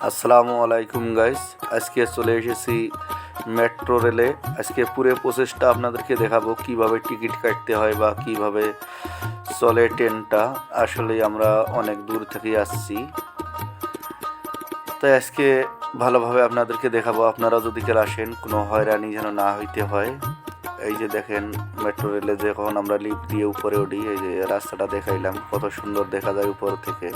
আসসালামু আলাইকুম গাইস আজকে চলে এসেছি মেট্রো রেলে। আজকে পুরো প্রসেসটা আপনাদেরকে দেখাবো, কীভাবে টিকিট কাটতে হয় বা কীভাবে চলে ট্রেনটা। আসলে আমরা অনেক দূর থেকে আসছি। তাই আজকে ভালোভাবে আপনাদেরকে দেখাবো। আপনারা যদি কেউ আসেন, কোনো হয়রানি যেন না হইতে হয়। এই যে দেখেন, মেট্রো রেলে যখন আমরা লিফট দিয়ে উপরে উঠি, এই যে রাস্তাটা দেখাইলাম, কত সুন্দর দেখা যায় উপর থেকে।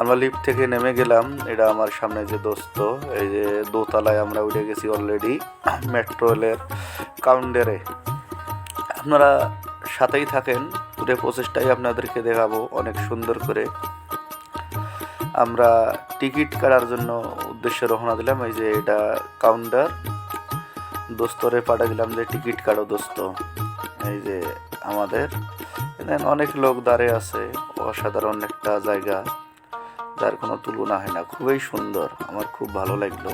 আমরা লিফট থেকে নেমে গেলাম। এটা আমার সামনে যে দোস্ত, এই যে দোতলায় আমরা উঠে গেছি অলরেডি মেট্রো রেলের কাউন্টারে আপনারা সাথেই থাকেন পুরো প্রসেসটাই আপনাদেরকে দেখাবো অনেক সুন্দর করে। আমরা টিকিট কাটার জন্য উদ্দেশ্যে রওনা দিলাম, এই যে এটা কাউন্টার দোস্তরে পাঠা দিলাম যে টিকিট কাটো দোস্ত। এই যে আমাদের। অনেক লোক দাঁড়িয়ে আছে, অসাধারণ একটা জায়গা। যার কোনো তুলনা হয় না। খুবই সুন্দর। আমার খুব ভালো লাগল।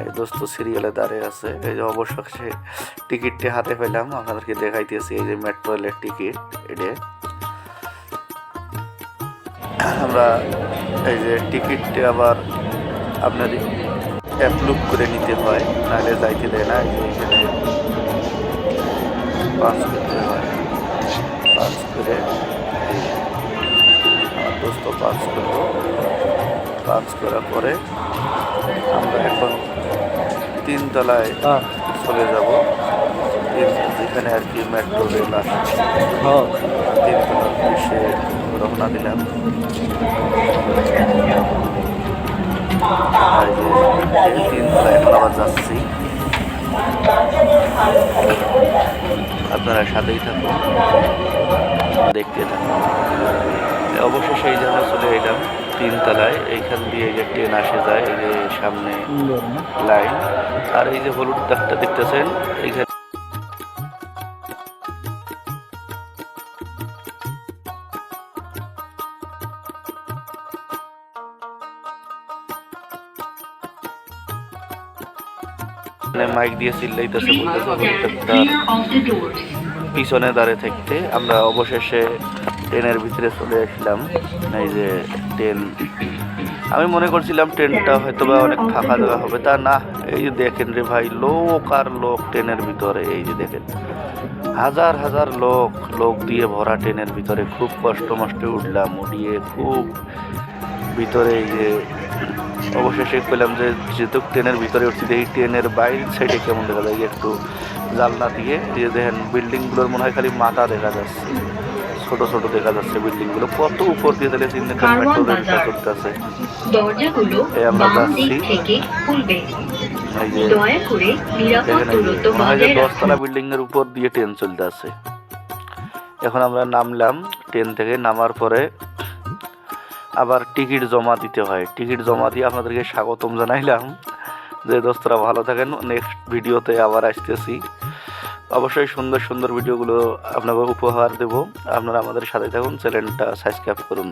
এই দোস্ত সিরিয়ালে দাঁড়িয়ে আছে। এই যে অবশেষে টিকিটটি হাতে পেলাম। আপনাদেরকে দেখাইতেছি এই যে মেট্রো রেলের টিকিট এটা আমরা এই যে টিকিটটি আবার আপনার অ্যাপ্রুভ করে নিতে হয়। নাহলে যাইতে দেয় না। এখানে পাঁচ করতে হয়। পাঁচ করে পাঁচ করব পাঁচ করার পরে আমরা এখন তিনতলায় চলে যাব। যেখানে আর কি মেট্রো রেল আসে তিনতলার উদ্দেশ্যে রওনা দিলাম। আর যে এই তিনতলায় এখন আবার যাচ্ছি। আপনারা সাথেই থাকুন। দেখতে থাকুন। সেই জায়গায় চলে এলাম তিনতলায় এইখান দিয়ে যে ট্রেন আসে যায় এই যে সামনে লাইন আর এই যে হলুদ দাগটা দেখতেছেন এইখানে মাইক দিয়ে চিল্লাইতেছে বলতেছে. পিছনে দাঁড়িয়ে থাকতে আমরা অবশেষে ট্রেনের ভিতরে চলে আসলাম। এই যে ট্রেন। আমি মনে করছিলাম ট্রেনটা হয়তো বা অনেক ফাঁকা দেওয়া হবে। তা না, এই যে দেখেন রে ভাই, লোক আর লোক ট্রেনের ভিতরে, এই যে দেখেন। হাজার হাজার লোক লোক দিয়ে ভরা ট্রেনের ভিতরে খুব কষ্ট মষ্টে উঠলাম, উঠিয়ে খুব ভিতরে এই যে অবশেষে পেলাম যে, যেহেতু ট্রেনের ভিতরে উঠছি এই ট্রেনের বাইরের সাইডে কেমন দেখা যায়। একটু জানলা দিয়ে যে দেখেন, বিল্ডিংগুলোর মনে হয় খালি মাথা দেখা যাচ্ছে। ছোট ছোট দেখা যাচ্ছে বিল্ডিংগুলো। কত উপর দিয়ে তাহলে চিন্তা করেন মেট্রো রেলটা চলতেছে। দরজাগুলো এই আমরা যাচ্ছি। দশতলা বিল্ডিং এর উপর দিয়ে ট্রেন চলতে আছে এখন আমরা নামলাম ট্রেন থেকে নামার পরে আবার টিকিট জমা দিতে হয়। টিকিট জমা দিয়ে আপনাদেরকে স্বাগতম জানাইলাম। যে দোস্তরা ভালো থাকেন। নেক্সট ভিডিওতে আবার আসতেছি। অবশ্যই সুন্দর সুন্দর ভিডিওগুলো আপনাকে উপহার দেব। আপনারা আমাদের সাথে থাকুন চ্যানেলটা সাবস্ক্রাইব করুন।